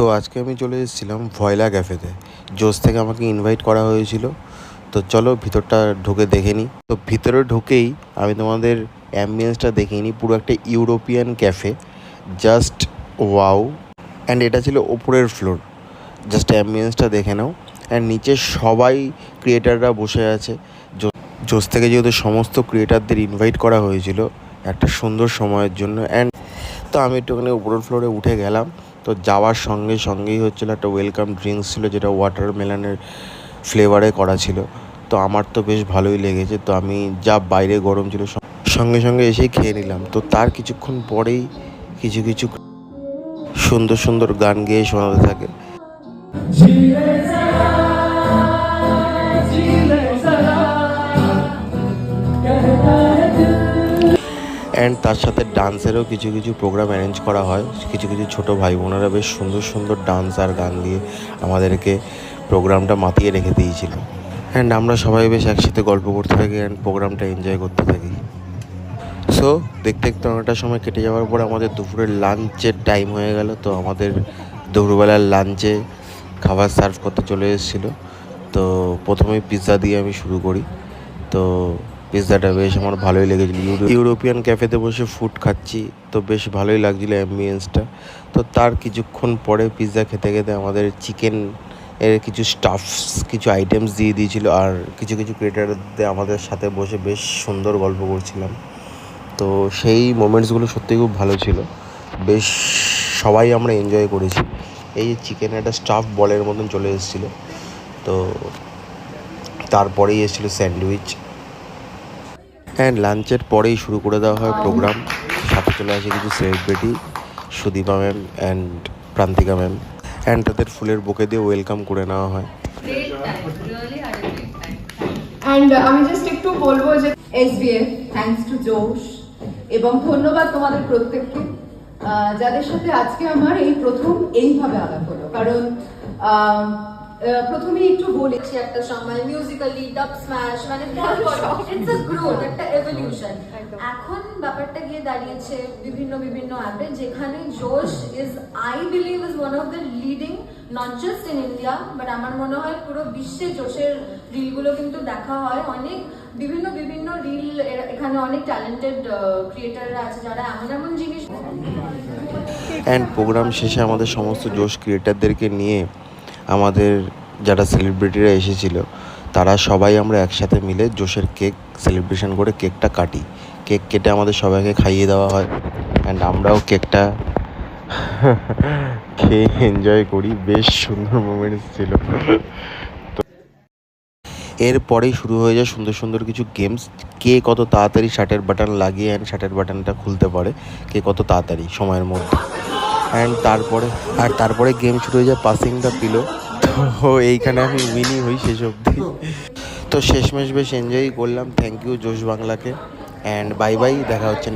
So আজকে আমি চলে এসেছিলাম ভয়লা ক্যাফেতে জোস থেকে আমাকে ইনভাইট করা হয়েছিল। তো চলো ভিতরটা ঢুকে দেখে নিই তো ভিতরে ঢুকেই আমি তোমাদের অ্যাম্বিয়েন্সটা দেখিয়ে নিই পুরো একটা European cafe just wow and এটা ছিল ওপরের ফ্লোর জাস্ট অ্যাম্বিয়েন্সটা দেখে নাও। অ্যান্ড নিচে সবাই ক্রিয়েটাররা বসে আছে। জোস থেকে যেহেতু সমস্ত ক্রিয়েটারদের ইনভাইট করা হয়েছিল, একটা সুন্দর সময়ের জন্য। অ্যান্ড তো আমি একটুখানি উপরের ফ্লোরে উঠে গেলাম। তো যাওয়ার সঙ্গে সঙ্গেই হচ্ছিল একটা ওয়েলকাম ড্রিঙ্কস ছিল, যেটা ওয়াটারমেলনের ফ্লেভারে করা ছিল। তো আমার তো বেশ ভালোই লেগেছে, তো আমি যা বাইরে গরম ছিল সঙ্গে সঙ্গে এসেই খেয়ে নিলাম। তো তার কিছুক্ষণ পরেই কিছু কিছু সুন্দর সুন্দর গান গেয়ে শোনাতে থাকে। অ্যান্ড তার সাথে ডান্সেরও কিছু কিছু প্রোগ্রাম অ্যারেঞ্জ করা হয়। কিছু কিছু ছোট ভাই বোনেরা বেশ সুন্দর সুন্দর ডান্স আর গান দিয়ে আমাদেরকে প্রোগ্রামটা মাতিয়ে রেখে দিয়েছিল। অ্যান্ড আমরা সবাই বেশ একসাথে গল্প করতে থাকি অ্যান্ড প্রোগ্রামটা এনজয় করতে থাকি। সো দেখতে দেখতে অনেকটা সময় কেটে যাওয়ার পর আমাদের দুপুরের লাঞ্চের টাইম হয়ে গেল। তো আমাদের দুপুরবেলার লাঞ্চে খাবার সার্ভ করতে চলে এসেছিল। তো প্রথমে পিৎজা দিয়ে আমি শুরু করি। তো পিৎজাটা বেশ আমার ভালোই লেগেছিলো। ইউরো- ইউরোপিয়ান ক্যাফেতে বসে ফুড খাচ্ছি, তো বেশ ভালোই লাগছিল অ্যাম্বিয়েন্সটা তো তার কিছুক্ষণ পরে পিৎজা খেতে খেতে আমাদের চিকেন এর কিছু স্টাফস কিছু আইটেমস দিয়ে দিয়েছিল আর কিছু কিছু ক্রিয়েটারদের আমাদের সাথে বসে বেশ সুন্দর গল্প করছিলাম। তো সেই মোমেন্টসগুলো সত্যিই খুব ভালো ছিল। বেশ সবাই আমরা এনজয় করেছি। এই যে চিকেন একটা স্টাফ বলের মতন চলে এসেছিল। তো তারপরেই এসেছিল স্যান্ডউইচ অ্যান্ড লাঞ্চের পরেই শুরু করে দেওয়া হয় প্রোগ্রাম সাথে চলে আসে কিছু celebrity Sudipa ma'am and Prantika ma'am and তাদের ফুলের বুকে দিয়ে ওয়েলকাম করে নেওয়া হয়. অ্যান্ড আমি জাস্ট একটু বলব যে এসবিএফ থ্যাঙ্কস টু জোশ এবং ধন্যবাদ তোমাদের প্রত্যেককে। যাদের সাথে আজকে আমার এই প্রথম এইভাবে আলাপ হলো। কারণ প্রথমেই একটু বলেছি একটা সময় মিউজিক্যালি ডাব স্ম্যাশ মানে ইটস আ গ্রোথ একটা এভলিউশন এখন ব্যাপারটা গিয়ে দাঁড়িয়েছে বিভিন্ন বিভিন্ন অ্যাপে যেখানে Josh is I believe is one of the leading not just in India but আমার মনে হয় পুরো বিশ্বে জোশের রিলগুলো কিন্তু দেখা হয়। অনেক বিভিন্ন বিভিন্ন রিল এখানে অনেক ট্যালেন্টেড ক্রিয়েটাররা আছে যারা এমন এমন জিনিস অ্যান্ড প্রোগ্রাম শেষে আমাদের সমস্ত জোশ ক্রিয়েটারদেরকে নিয়ে আমাদের যারা সেলিব্রিটিরা এসেছিল, তারা সবাই আমরা একসাথে মিলে জোশের কেক সেলিব্রেশন করে কেকটা কাটি। কেক কেটে আমাদের সবাইকে খাইয়ে দেওয়া হয়। অ্যান্ড আমরাও কেকটা খেয়ে এনজয় করি। বেশ সুন্দর মোমেন্টস ছিল। তো এরপরেই শুরু হয়ে যায় সুন্দর সুন্দর কিছু গেমস কে কত তাড়াতাড়ি শার্টের বাটন লাগিয়ে অ্যান্ড শার্টের বাটনটা খুলতে পারে, কে কত তাড়াতাড়ি সময়ের মধ্যে। অ্যান্ড তারপরে, আর তারপরে গেম শুরু হয়ে যায় পাসিং দ্য পিলো। তো এইখানে আমি উইনই হই শেষ অবধি। তো শেষমেশ বেশ এনজয়ই করলাম। থ্যাংক ইউ জোশ বাংলাকে। অ্যান্ড বাই বাই দেখা হচ্ছে